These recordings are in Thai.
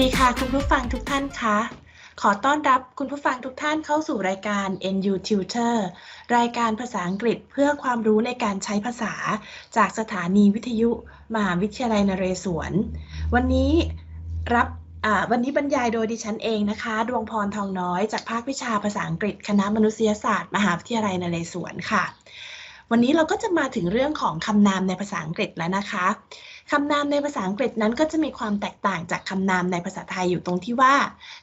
สวัสดีค่ะคุณผู้ฟังทุกท่านคะขอต้อนรับคุณผู้ฟังทุกท่านเข้าสู่รายการ NU Tutor รายการภาษาอังกฤษเพื่อความรู้ในการใช้ภาษา จากสถานีวิทยุมหาวิทยาลัยนเรศวร วันนี้รับวันนี้บรรยายโดยดิฉันเองนะคะ ดวงพรทองน้อยจากภาควิชาภาษาอังกฤษ คณะมนุษยศาสตร์ มหาวิทยาลัยนเรศวรค่ะ วันนี้เราก็จะมาถึงเรื่องของคำนามในภาษาอังกฤษแล้วนะคะ คำนามในภาษาอังกฤษนั้นก็จะมีความแตกต่างจากคำนามในภาษาไทยอยู่ตรงที่ว่า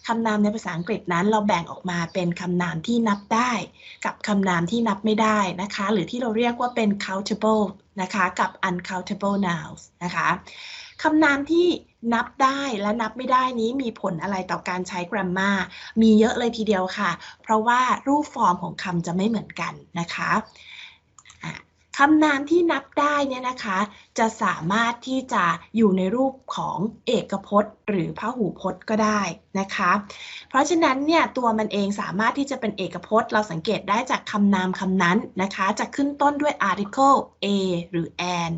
คำนามในภาษาอังกฤษนั้นเราแบ่งออกมาเป็นคำนามที่นับได้ กับคำนามที่นับไม่ได้นะคะ หรือที่เราเรียกว่าเป็น countable นะคะกับ uncountable nouns นะคะคำนามที่นับได้และนับไม่ได้นี้มีผลอะไรต่อการใช้ grammar มีเยอะเลยทีเดียวค่ะ เพราะว่ารูปฟอร์มของคำจะไม่เหมือนกันนะคะอะ คำนามที่นับได้เนี่ยนะคะ จะสามารถที่จะอยู่ในรูปของเอกพจน์ หรือพหูพจน์ก็ได้นะคะ เพราะฉะนั้นเนี่ยตัวมันเองสามารถที่จะเป็นเอกพจน์ เราสังเกตได้จากคำนามคำนั้นนะคะ จะขึ้นต้นด้วย article a หรือ an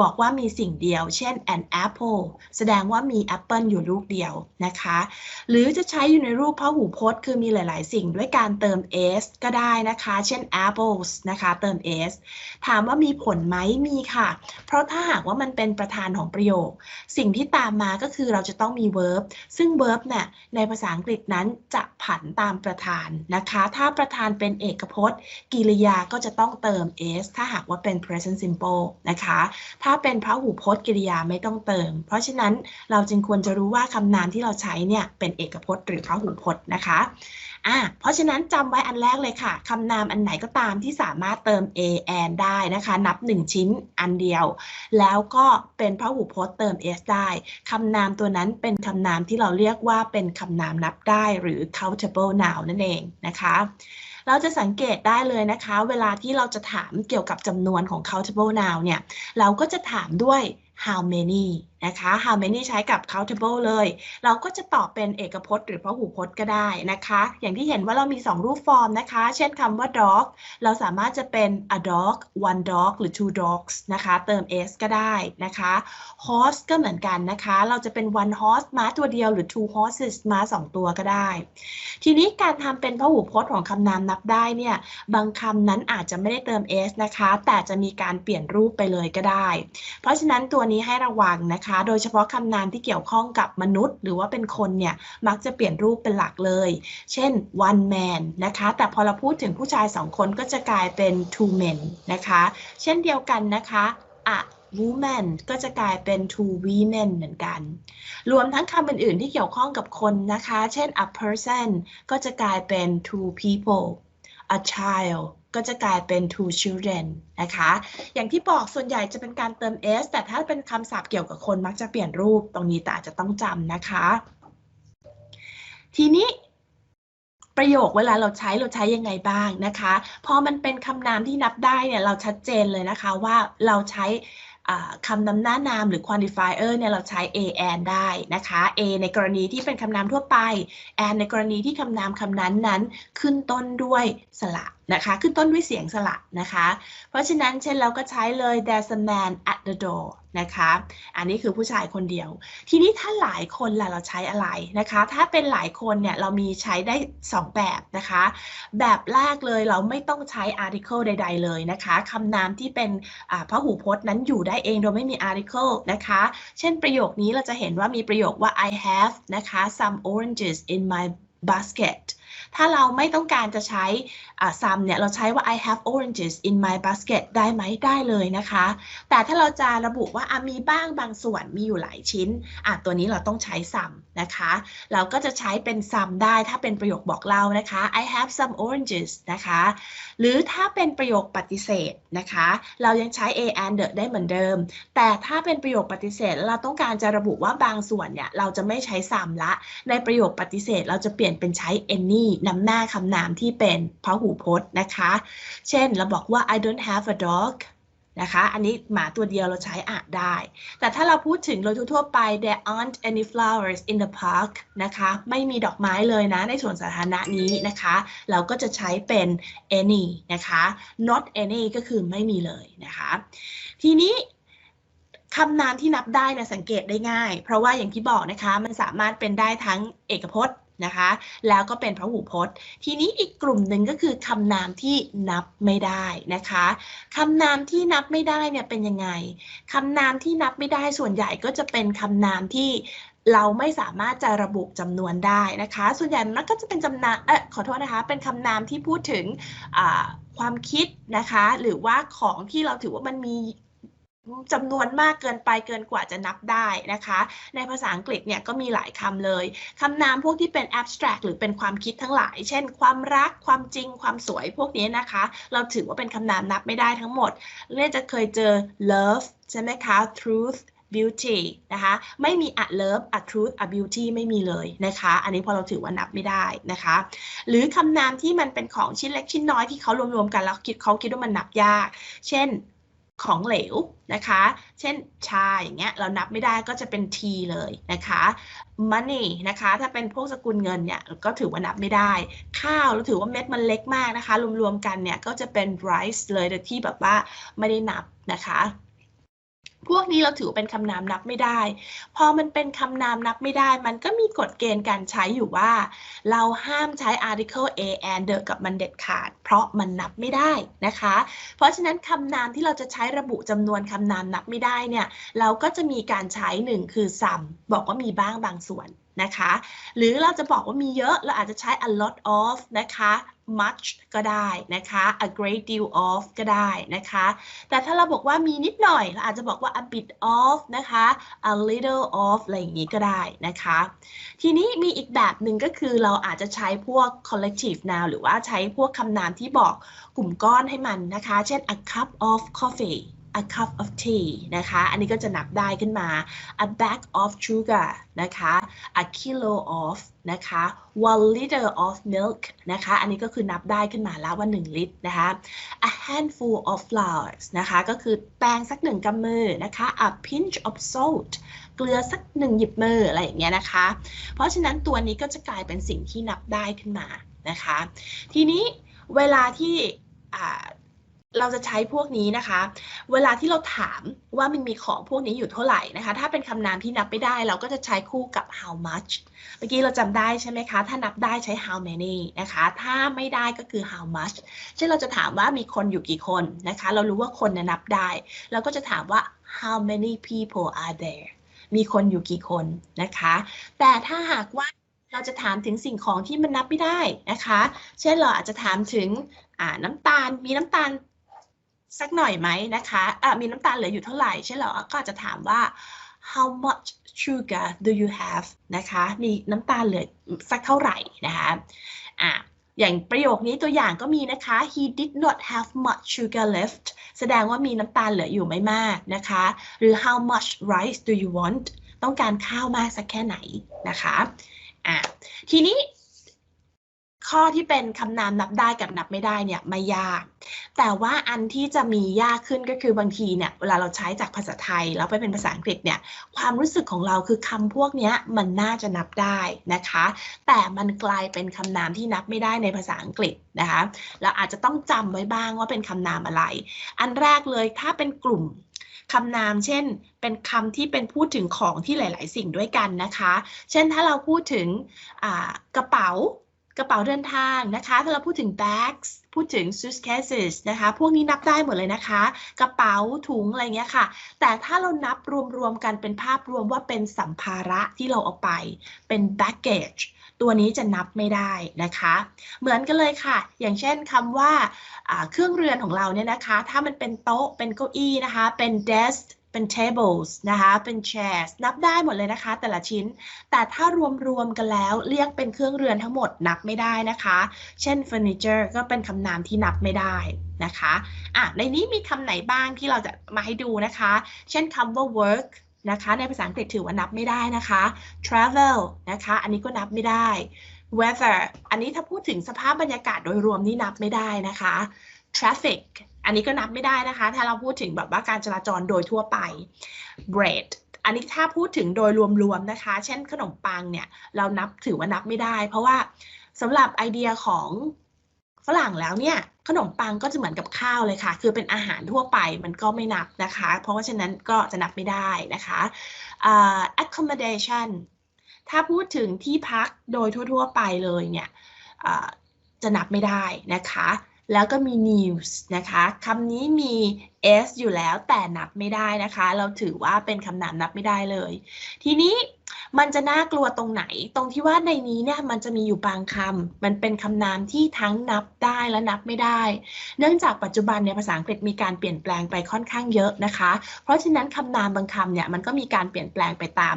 บอกว่ามีสิ่งเดียว เช่น an apple แสดงว่ามีแอปเปิลอยู่ลูกเดียวนะคะ หรือจะใช้อยู่ในรูปพหูพจน์ คือมีหลาย ๆ สิ่งด้วยการเติม s ก็ได้นะคะ เช่น apples นะคะ เติม s ถามว่ามีผลไหมมีค่ะ เพราะถ้าหากว่ามันเป็นประธานของประโยค สิ่งที่ตามมาก็คือเราจะต้องมี verb ซึ่ง verb เนี่ยในภาษาอังกฤษนั้นจะผันตามประธานนะคะ ถ้าประธานเป็นเอกพจน์กริยาก็จะต้องเติม s ถ้าหากว่าเป็น present simple นะคะ ถ้าเป็นพหูพจน์กริยาไม่ต้องเติม เพราะฉะนั้นเราจึงควรจะรู้ว่าคำนามที่เราใช้เนี่ยเป็นเอกพจน์ หรือพหูพจน์นะคะ อะเพราะฉะนั้นจำไว้อันแรกเลยค่ะคำนามอันไหนก็ตามที่สามารถเติม a and ได้นะคะ นับ 1 ชิ้นอันเดียว แล้วก็เป็นพหูพจน์เติม s ได้คำนามตัวนั้นเป็นคำนามที่เราเรียกว่าเป็นคำนามนับได้หรือ countable noun นั่นเองนะคะเราจะสังเกตได้เลยนะคะ เวลาที่เราจะถามเกี่ยวกับจำนวนของ countable noun เนี่ย เราก็จะถามด้วย how many นะคะ how many ใช้กับ countable เลย เราก็จะตอบเป็นเอกพจน์ หรือพหูพจน์ก็ได้นะคะ อย่างที่เห็นว่าเรามี 2 รูปฟอร์มนะคะ เช่นคำว่า dog เราสามารถจะเป็น a dog one dog หรือ two dogs นะคะ เติม s ก็ได้นะคะ horse ก็เหมือนกันนะคะ เราจะเป็น one horse ม้าตัวเดียวหรือ two horses ม้า 2 ตัวก็ได้ ทีนี้การทำเป็นพหูพจน์ของคำนามนับได้เนี่ยบางคำนั้นอาจจะไม่ได้เติม s นะคะ แต่จะมีการเปลี่ยนรูปไปเลยก็ได้ เพราะฉะนั้นตัวนี้ให้ระวังนะคะโดยเฉพาะคำนามที่เกี่ยวข้องกับมนุษย์ หรือว่าเป็นคนเนี่ยมักจะเปลี่ยนรูปเป็นหลักเลย เช่น one man นะคะ แต่พอเราพูดถึงผู้ชายสองคนก็จะกลายเป็น two men นะคะ เช่นเดียวกันนะคะ a woman ก็จะกลายเป็น two women เหมือนกัน รวมทั้งคำอื่นๆที่เกี่ยวข้องกับคนนะคะ เช่น a person ก็จะกลายเป็น two people a child ก็จะกลายเป็น two children นะคะ อย่างที่บอกส่วนใหญ่จะเป็นการเติม s แต่ถ้าเป็นคำศัพท์เกี่ยวกับคนมักจะเปลี่ยนรูปตรงนี้แต่อาจจะต้องจำนะคะ ทีนี้ประโยคเวลาเราใช้เราใช้ยังไงบ้างนะคะ พอมันเป็นคำนามที่นับได้เนี่ยเราชัดเจนเลยนะคะว่าเราใช้ คำนำหน้านามหรือ quantifier เนี่ยเราใช้ a and ได้นะคะ a ในกรณีที่เป็นคำนามทั่วไป and ในกรณีที่คำนามคำนั้นนั้นขึ้นต้นด้วยสระนะคะ ขึ้นต้นด้วยเสียงสระนะคะ เพราะฉะนั้นเช่นเราก็ใช้เลย there's a man at the door นะคะ อันนี้คือผู้ชายคนเดียว ทีนี้ถ้าหลายคนล่ะเราใช้อะไรนะคะ ถ้าเป็นหลายคนเนี่ยเรามีใช้ได้ 2 แบบนะคะ แบบแรกเลยเราไม่ต้องใช้ article ใด ๆ เลยนะคะคำนามที่เป็นพหูพจน์นั้นอยู่ได้เองโดยไม่มี article นะคะ เช่นประโยคนี้เราจะเห็นว่ามีประโยคว่า I have นะคะ some oranges in my basket ถ้าเราไม่ต้องการจะใช้อ่า some เนี่ย เราใช้ว่า I have oranges in my basket ได้ไหมได้เลยนะคะ แต่ถ้าเราจะระบุว่ามีบ้างบางส่วนมีอยู่หลายชิ้นอะตัวนี้เราต้องใช้ some นะคะ เราก็จะใช้เป็น some ได้ถ้าเป็นประโยคบอกเล่านะคะ I have some oranges นะคะ หรือถ้าเป็นประโยคปฏิเสธนะคะ เรายังใช้ a and the ได้เหมือนเดิม แต่ถ้าเป็นประโยคปฏิเสธเราต้องการจะระบุว่าบางส่วนเนี่ย เราจะไม่ใช้ some ละ ในประโยคปฏิเสธเราจะเปลี่ยนเป็นใช้ any นำหน้าคำนามที่เป็นพหูพจน์นะคะ เช่นเราบอกว่า I don't have a dog นะคะ อันนี้หมาตัวเดียวเราใช้อะได้ แต่ถ้าเราพูดถึงโดยทั่วไป there aren't any flowers in the park นะคะ ไม่มีดอกไม้เลยนะ ในสวนสาธารณะนี้นะคะ เราก็จะใช้เป็น any นะคะ not any ก็คือไม่มีเลยนะคะ ทีนี้คำนามที่นับได้เนี่ยสังเกตได้ง่าย เพราะว่าอย่างที่บอกนะคะ มันสามารถเป็นได้ทั้งเอกพจน์ นะคะ แล้วก็เป็นพหูพจน์ ทีนี้อีกกลุ่มหนึ่งก็คือคำนามที่นับไม่ได้นะคะคำนามที่นับไม่ได้เนี่ยเป็นยังไงคำนามที่นับไม่ได้ส่วนใหญ่ก็จะเป็นคำนามที่เราไม่สามารถจะระบุจำนวนได้นะคะ ส่วนใหญ่มันก็จะเป็นจำนามเออขอโทษนะคะ เป็นคำนามที่พูดถึงความคิดนะคะ หรือว่าของที่เราถือว่ามันมี จำนวนมากเกินไปเกินกว่าจะนับได้นะคะ ในภาษาอังกฤษเนี่ยก็มีหลายคำเลยคำนามพวกที่เป็น abstract หรือเป็นความคิดทั้งหลาย เช่น ความรักความจริงความสวยพวกนี้นะคะ เราถือว่าเป็นคำนามนับไม่ได้ทั้งหมดเล่นจะเคยเจอ love ใช่ไหมคะ truth beauty นะคะ ไม่มี a love a truth a beauty ไม่มีเลยนะคะ อันนี้พอเราถือว่านับไม่ได้นะคะ หรือคำนามที่มันเป็นของชิ้นเล็กชิ้นน้อยที่เขารวมๆกันแล้วคิดเขาคิดว่ามันนับยาก เช่น ของเหลวนะคะ เช่นชาอย่างเงี้ยเรานับไม่ได้ก็จะเป็น t เลยนะคะ money นะคะ ถ้าเป็นพวกสกุลเงินเนี่ยก็ถือว่านับไม่ได้ ข้าวเราถือว่าเม็ดมันเล็กมากนะคะ รวมๆกันเนี่ยก็จะเป็น rice เลยโดยที่แบบว่าไม่ได้นับนะคะ พวกนี้เราถือเป็นคำนามนับไม่ได้ พอมันเป็นคำนามนับไม่ได้ มันก็มีกฎเกณฑ์การใช้อยู่ว่า เราห้ามใช้ article a and the กับมันเด็ดขาด เพราะมันนับไม่ได้นะคะ เพราะฉะนั้นคำนามที่เราจะใช้ระบุจำนวนคำนามนับไม่ได้เนี่ย เราก็จะมีการใช้หนึ่งคือ some บอกว่ามีบ้างบางส่วนนะคะ หรือเราจะบอกว่ามีเยอะ เราอาจจะใช้ a lot of นะคะ much ก็ได้นะคะ a great deal of ก็ได้นะคะ แต่ถ้าเราบอกว่ามีนิดหน่อยเราอาจจะบอกว่า a bit of นะคะ a little of อะไรอย่างนี้ก็ได้นะคะ ทีนี้มีอีกแบบหนึ่งก็คือเราอาจจะใช้พวก collective noun หรือว่าใช้พวกคำนามที่บอกกลุ่มก้อนให้มันนะคะ เช่น a cup of coffee a cup of tea นะคะ อันนี้ก็จะนับได้ขึ้นมา a bag of sugar นะคะ a kilo of นะคะ one liter of milk นะคะ อันนี้ก็คือนับได้ขึ้นมาแล้วว่า 1 ลิตรนะคะ a handful of flowers นะคะ ก็คือแป้งสักหนึ่งกำมือนะคะ a pinch of salt เกลือสักหนึ่งหยิบมืออะไรอย่างเงี้ยนะคะ เพราะฉะนั้นตัวนี้ก็จะกลายเป็นสิ่งที่นับได้ขึ้นมานะคะ ทีนี้เวลาที่ เราจะใช้พวกนี้นะคะ เวลาที่เราถามว่ามันมีของพวกนี้อยู่เท่าไหร่นะคะ ถ้าเป็นคำนามที่นับไม่ได้ เราก็จะใช้คู่กับ how much เมื่อกี้เราจำได้ใช่ไหมคะ ถ้านับได้ใช้ how many นะคะ ถ้าไม่ได้ก็คือ how much เช่นเราจะถามว่ามีคนอยู่กี่คนนะคะ เรารู้ว่าคนนะนับได้ เราก็จะถามว่า how many people are there มีคนอยู่กี่คนนะคะ แต่ถ้าหากว่าเราจะถามถึงสิ่งของที่มันนับไม่ได้นะคะ เช่นเราอาจจะถามถึงน้ำตาล มีน้ำตาล สักหน่อยไหมนะคะอะมีน้ำตาลเหลืออยู่เท่าไหร่ใช่เหรอ ก็จจะถามว่า how much sugar do you have นะคะ มีน้ำตาลเหลือสักเท่าไหร่นะคะอะอย่างประโยคนี้ตัวอย่างก็มีนะคะ he did not have much sugar left แสดงว่ามีน้ำตาลเหลืออยู่ไม่มากนะคะ หรือ how much rice do you want ต้องการข้าวมากสักแค่ไหนนะคะอะทีนี้ข้อที่เป็นคำนามนับได้กับนับไม่ได้เนี่ยไม่ยาก แต่ว่าอันที่จะมียากขึ้นก็คือบางทีเนี่ยเวลาเราใช้จากภาษาไทยแล้วไปเป็นภาษาอังกฤษเนี่ยความรู้สึกของเราคือคำพวกนี้มันน่าจะนับได้นะคะ แต่มันกลายเป็นคำนามที่นับไม่ได้ในภาษาอังกฤษนะคะเราอาจจะต้องจำไว้บ้างว่าเป็นคำนามอะไร อันแรกเลยถ้าเป็นกลุ่มคำนาม เช่น เป็นคำที่เป็นพูดถึงของที่หลาย ๆ สิ่งด้วยกันนะคะ เช่นถ้าเราพูดถึงกระเป๋า กระเป๋าเดินทางนะคะ ถ้าเราพูดถึง bags พูดถึง suitcases นะคะ พวกนี้นับได้หมดเลยนะคะ กระเป๋าถุงอะไรเงี้ยค่ะ แต่ถ้าเรานับรวมๆกันเป็นภาพรวมว่าเป็นสัมภาระที่เราเอาไป เป็น baggage ตัวนี้จะนับไม่ได้นะคะ เหมือนกันเลยค่ะ อย่างเช่นคำว่าอ่าเครื่องเรือนของเราเนี่ยนะคะ ถ้ามันเป็นโต๊ะ เป็นเก้าอี้นะคะ เป็น desk เป็น tables นะคะ เป็น chairs นับได้หมดเลยนะคะ แต่ละชิ้น แต่ถ้ารวมๆกันแล้วเรียกเป็นเครื่องเรือนทั้งหมดนับไม่ได้นะคะ เช่น furniture ก็เป็นคำนามที่นับไม่ได้นะคะอะในนี้มีคำไหนบ้างที่เราจะมาให้ดูนะคะ เช่นคำว่า work นะคะ ในภาษาอังกฤษถือว่านับไม่ได้นะคะ travel นะคะ อันนี้ก็นับไม่ได้ weather อันนี้ถ้าพูดถึงสภาพบรรยากาศโดยรวมนี่นับไม่ได้นะคะ traffic อันนี้ก็นับไม่ได้นะคะ ถ้าเราพูดถึงแบบว่าการจราจรโดยทั่วไป bread อันนี้ถ้าพูดถึงโดยรวมๆนะคะ เช่นขนมปังเนี่ย เรานับถือว่านับไม่ได้ เพราะว่าสำหรับไอเดียของฝรั่งแล้วเนี่ย ขนมปังก็จะเหมือนกับข้าวเลยค่ะ คือเป็นอาหารทั่วไปมันก็ไม่นับนะคะ เพราะว่าฉะนั้นก็จะนับไม่ได้นะคะอ่า accommodation ถ้าพูดถึงที่พักโดยทั่ว ๆ ไปเลยเนี่ยอ่าจะนับไม่ได้นะคะ แล้วก็มี news นะคะคำนี้มี s อยู่แล้วแต่นับไม่ได้นะคะ เราถือว่าเป็นคำนามนับไม่ได้เลย ทีนี้มันจะน่ากลัวตรงไหน ตรงที่ว่าในนี้เนี่ยมันจะมีอยู่บางคำมันเป็นคำนามที่ทั้งนับได้และนับไม่ได้ เนื่องจากปัจจุบันเนี่ยภาษาอังกฤษมีการเปลี่ยนแปลงไปค่อนข้างเยอะนะคะ เพราะฉะนั้นคำนามบางคำเนี่ยมันก็มีการเปลี่ยนแปลงไปตาม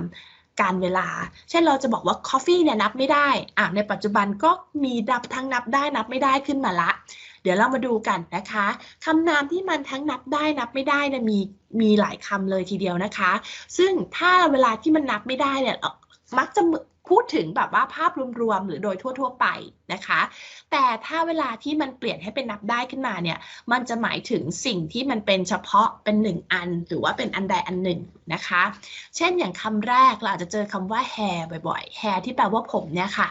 การเวลา เช่นเราจะบอกว่ากาแฟเนี่ยนับไม่ได้อะในปัจจุบันก็มีดับทั้งนับได้นับไม่ได้ขึ้นมาละ เดี๋ยวเรามาดูกันนะคะคำนามที่มันทั้งนับได้นับไม่ได้เนี่ยมีมีหลายคำเลยทีเดียวนะคะ ซึ่งถ้าเวลาที่มันนับไม่ได้เนี่ยมักจะ พูดถึงแบบว่าภาพรวมๆหรือโดยทั่ว ๆ ไปนะคะ แต่ถ้าเวลาที่มันเปลี่ยนให้เป็นนับได้ขึ้นมาเนี่ย มันจะหมายถึงสิ่งที่มันเป็นเฉพาะเป็นหนึ่งอัน หรือว่าเป็นอันใดอันหนึ่งนะคะ เช่นอย่างคำแรกเราอาจจะเจอคำว่า hair บ่อยๆ hair ที่แปลว่าผมเนี่ยค่ะ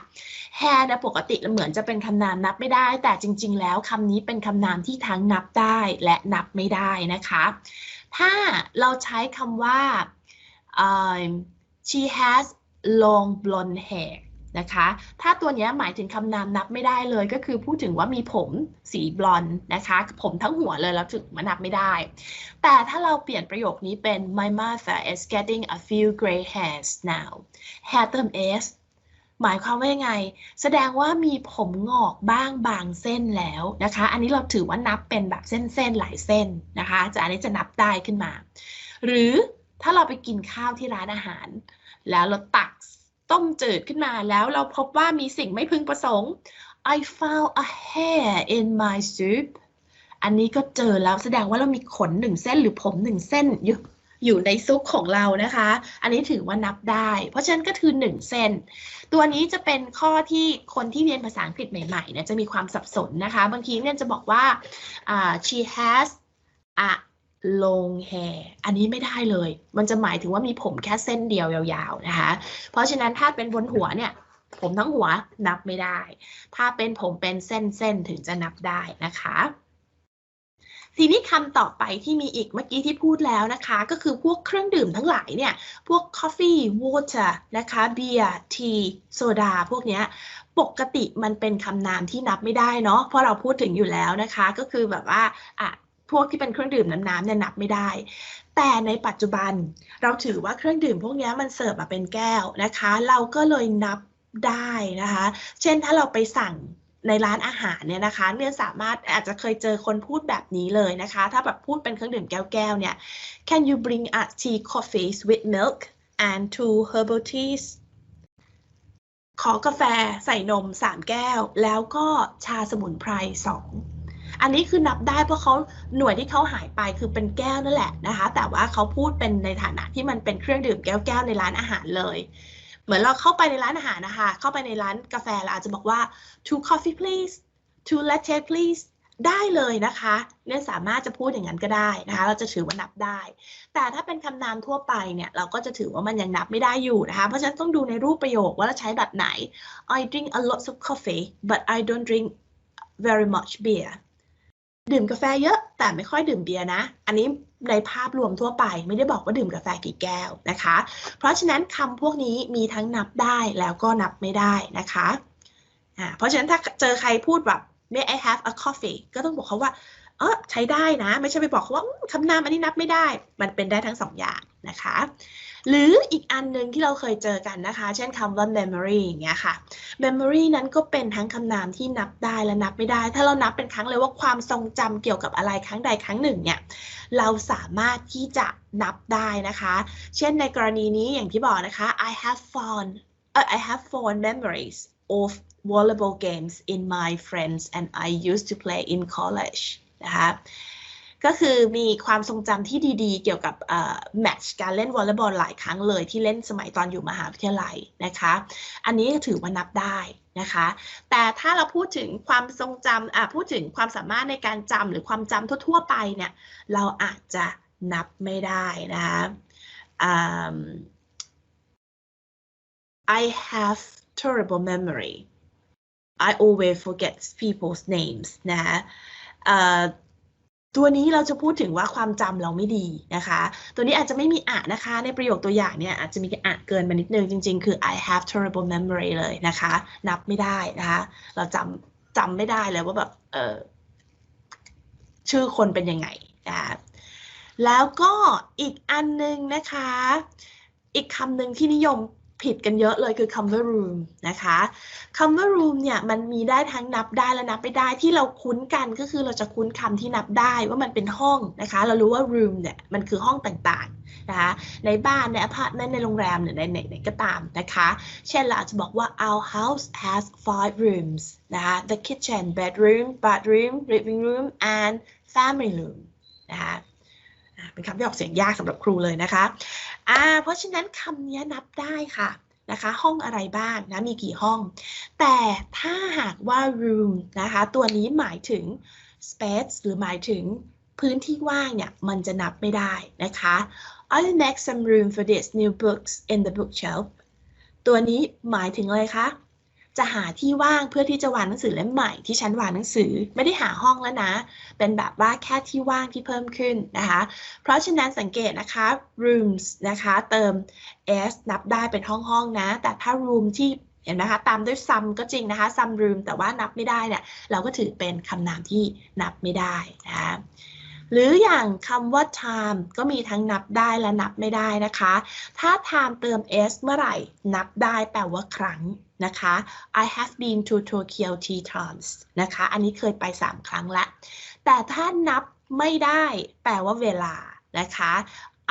hair เนี่ยปกติเหมือนจะเป็นคำนามนับไม่ได้ แต่จริง ๆ แล้วคำนี้เป็นคำนามที่ทั้งนับได้และนับไม่ได้นะคะ ถ้าเราใช้คำว่า she has long blonde hair นะคะ ถ้าตัวนี้หมายถึงคำนามนับไม่ได้เลยก็คือพูดถึงว่ามีผมสีบลอนนะคะ ผมทั้งหัวเลยแล้วถึงมานับไม่ได้ แต่ถ้าเราเปลี่ยนประโยคนี้เป็น my mother is getting a few gray hairs now hair เติม s หมายความว่ายังไง แสดงว่ามีผมงอกบ้างบางเส้นแล้วนะคะ อันนี้เราถือว่านับเป็นแบบเส้นๆหลายเส้นนะคะ จะอันนี้จะนับได้ขึ้นมา หรือ ถ้าเราไปกินข้าวที่ร้านอาหาร แล้วเราตักต้มจืดขึ้นมาแล้วเราพบว่ามีสิ่งไม่พึงประสงค์ I found a hair in my soup อันนี้ก็เจอแล้วแสดงว่าเรามีขนหนึ่งเส้นหรือผมหนึ่งเส้นอยู่อยู่ในซุปของเรานะคะ อันนี้ถือว่านับได้ เพราะฉะนั้นก็คือหนึ่งเส้น ตัวนี้จะเป็นข้อที่คนที่เรียนภาษาอังกฤษใหม่ๆเนี่ยจะมีความสับสนนะคะ บางทีเนี่ยจะบอกว่าอ่า she has a long hair อันนี้ไม่ได้เลย มันจะหมายถึงว่ามีผมแค่เส้นเดียวยาวๆนะคะ เพราะฉะนั้นถ้าเป็นบนหัวเนี่ย ผมทั้งหัวนับไม่ได้ ถ้าเป็นผมเป็นเส้นๆถึงจะนับได้นะคะทีนี้คำต่อไปที่มีอีกเมื่อกี้ที่พูดแล้วนะคะ ก็คือพวกเครื่องดื่มทั้งหลายเนี่ย พวก coffee water นะคะ beer tea โซดาพวกเนี้ยปกติมันเป็นคำนามที่นับไม่ได้เนาะเพราะเราพูดถึงอยู่แล้วนะคะ ก็คือแบบว่าอะ พวกที่เป็นเครื่องดื่มน้ำๆเนี่ยนับไม่ได้ แต่ในปัจจุบันเราถือว่าเครื่องดื่มพวกนี้มันเสิร์ฟมาเป็นแก้วนะคะ เราก็เลยนับได้นะคะ เช่นถ้าเราไปสั่งในร้านอาหารเนี่ยนะคะเนี่ยสามารถอาจจะเคยเจอคนพูดแบบนี้เลยนะคะ ถ้าแบบพูดเป็นเครื่องดื่มแก้วๆเนี่ย Can you bring us tea coffees with milk and two herbal teas ขอกาแฟใส่นม 3 แก้ว แล้วก็ชาสมุนไพร2 อันนี้คือนับได้เพราะเขาหน่วยที่เขาหายไปคือเป็นแก้วนั่นแหละนะคะ แต่ว่าเขาพูดเป็นในฐานะที่มันเป็นเครื่องดื่มแก้วๆในร้านอาหารเลย เหมือนเราเข้าไปในร้านอาหารนะคะ เข้าไปในร้านกาแฟเราอาจจะบอกว่า two coffee please two latte please ได้เลยนะคะเนี่ยสามารถจะพูดอย่างนั้นก็ได้นะคะ เราจะถือว่านับได้ แต่ถ้าเป็นคำนามทั่วไปเนี่ย เราก็จะถือว่ามันยังนับไม่ได้อยู่นะคะ เพราะฉะนั้นต้องดูในรูปประโยคว่าเราใช้แบบไหน I drink a lot of coffee but I don't drink very much beer ดื่มกาแฟเยอะแต่ไม่ค่อยดื่มเบียร์นะ อันนี้ในภาพรวมทั่วไปไม่ได้บอกว่าดื่มกาแฟกี่แก้วนะคะ เพราะฉะนั้นคำพวกนี้มีทั้งนับได้แล้วก็นับไม่ได้นะคะอ่าเพราะฉะนั้นถ้าเจอใครพูดแบบ may I have a coffee ก็ต้องบอกเขาว่าเออใช้ได้นะ ไม่ใช่ไปบอกเขาว่าคำนามอันนี้นับไม่ได้ มันเป็นได้ทั้งสองอย่างนะคะ หรืออีกอันหนึ่งที่เราเคยเจอกันนะคะ เช่นคำว่า memory อย่างเงี้ยค่ะ memory นั้นก็เป็นทั้งคำนามที่นับได้และนับไม่ได้ ถ้าเรานับเป็นครั้งเลยว่าความทรงจำเกี่ยวกับอะไรครั้งใดครั้งหนึ่งเนี่ย เราสามารถที่จะนับได้นะคะ เช่นในกรณีนี้อย่างที่บอกนะคะ I have fond เอ่อ I have fond memories of volleyball games in my friends and I used to play in college นะคะ ก็คือมีความทรงจำที่ดีๆ เกี่ยวกับแมตช์การเล่นวอลเลย์บอลหลายครั้งเลยที่เล่นสมัยตอนอยู่มหาวิทยาลัยนะคะ อันนี้ถือว่านับได้นะคะ แต่ถ้าเราพูดถึงความทรงจำอะพูดถึงความสามารถในการจำหรือความจำทั่วๆไปเนี่ย เราอาจจะนับไม่ได้นะคะ I have terrible memory I always forget people's names นะ,ะ ตัวนี้เราจะพูดถึงว่าความจำเราไม่ดีนะคะ ตัวนี้อาจจะไม่มีอะนะคะ ในประโยคตัวอย่างเนี่ยอาจจะมีอะเกินมานิดนึงจริง ๆ คือ I have terrible memory เลยนะคะ นับไม่ได้นะคะ เราจำจำไม่ได้เลยว่าแบบเออชื่อคนเป็นยังไงนะคะแล้วก็อีกอันหนึงนะคะ อีกคำหนึ่งที่นิยม ผิดกันเยอะเลยคือคำว่า room นะคะคำว่า room เนี่ยมันมีได้ทั้งนับได้และนับไม่ได้ที่เราคุ้นกันก็คือเราจะคุ้นคำที่นับได้ว่ามันเป็นห้องนะคะ เรารู้ว่า room เนี่ยมันคือห้องต่างๆนะคะในบ้านในอพาร์ตเมนต์ในโรงแรมหรือในไหนก็ตามนะคะ เช่นเราอาจจะบอกว่า our house has five rooms นะคะ the kitchen bedroom bathroom living room and family room นะคะ เป็นคำที่ออกเสียงยากสำหรับครูเลยนะคะอ่าเพราะฉะนั้นคำนี้นับได้ค่ะนะคะ ห้องอะไรบ้างนะมีกี่ห้อง แต่ถ้าหากว่า room นะคะ ตัวนี้หมายถึง space หรือหมายถึงพื้นที่ว่างเนี่ย มันจะนับไม่ได้นะคะ I'll make some room for these new books in the bookshelf ตัวนี้หมายถึงอะไรคะ จะหาที่ว่างเพื่อที่จะวางหนังสือเล่มใหม่ที่ชั้นวางหนังสือไม่ได้หาห้องแล้วนะ เป็นแบบว่าแค่ที่ว่างที่เพิ่มขึ้นนะคะ เพราะฉะนั้นสังเกตนะคะ rooms นะคะ เติม s นับได้เป็นห้องห้องๆนะ แต่ถ้า room ที่เห็นไหมคะตามด้วย some ก็จริงนะคะ some room แต่ว่านับไม่ได้เนี่ยเราก็ถือเป็นคำนามที่นับไม่ได้นะคะ หรืออย่างคำว่า time ก็มีทั้งนับได้และนับไม่ได้นะคะ ถ้า time เติม s เมื่อไหร่ นับได้แปลว่าครั้งนะคะ I have been to Tokyo three times นะคะ อันนี้เคยไป 3 ครั้งละ แต่ถ้านับไม่ได้แปลว่าเวลานะคะ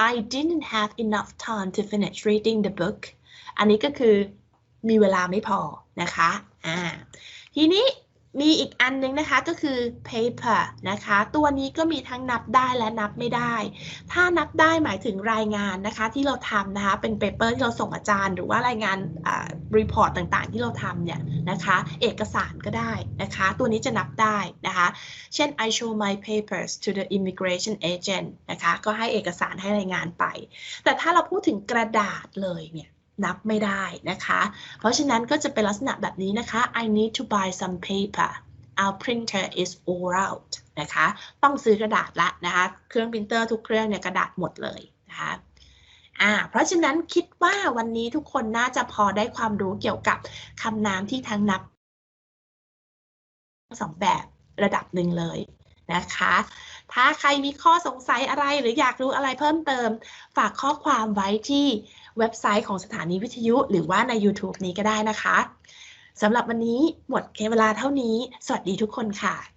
I didn't have enough time to finish reading the book อันนี้ก็คือมีเวลาไม่พอนะคะ อ่า ทีนี้ มีอีกอันนึงนะคะก็คือ paper นะคะ ตัวนี้ก็มีทั้งนับได้และนับไม่ได้ ถ้านับได้หมายถึงรายงานนะคะที่เราทำนะคะ เป็น paper ที่เราส่งอาจารย์ หรือว่ารายงาน report ต่างๆ ที่เราทำเนี่ยนะคะ เอกสารก็ได้นะคะ ตัวนี้จะนับได้นะคะ เช่น I show my papers to the immigration agent นะคะ ก็ให้เอกสารให้รายงานไป แต่ถ้าเราพูดถึงกระดาษเลยเนี่ย นับไม่ได้นะคะ เพราะฉะนั้นก็จะเป็นลักษณะแบบนี้นะคะ I need to buy some paper our printer is all out นะคะ ต้องซื้อกระดาษละนะคะ เครื่องปรินเตอร์ทุกเครื่องเนี่ยกระดาษหมดเลยนะคะอ่าเพราะฉะนั้นคิดว่าวันนี้ทุกคนน่าจะพอได้ความรู้เกี่ยวกับคำนามที่ทั้งนับสองแบบระดับหนึ่งเลยนะคะ ถ้าใครมีข้อสงสัยอะไรหรืออยากรู้อะไรเพิ่มเติม ฝากข้อความไว้ที่เว็บไซต์ของสถานีวิทยุ หรือว่าใน YouTube นี้ก็ได้นะคะสำหรับวันนี้หมดเวลาเท่านี้ สวัสดีทุกคนค่ะ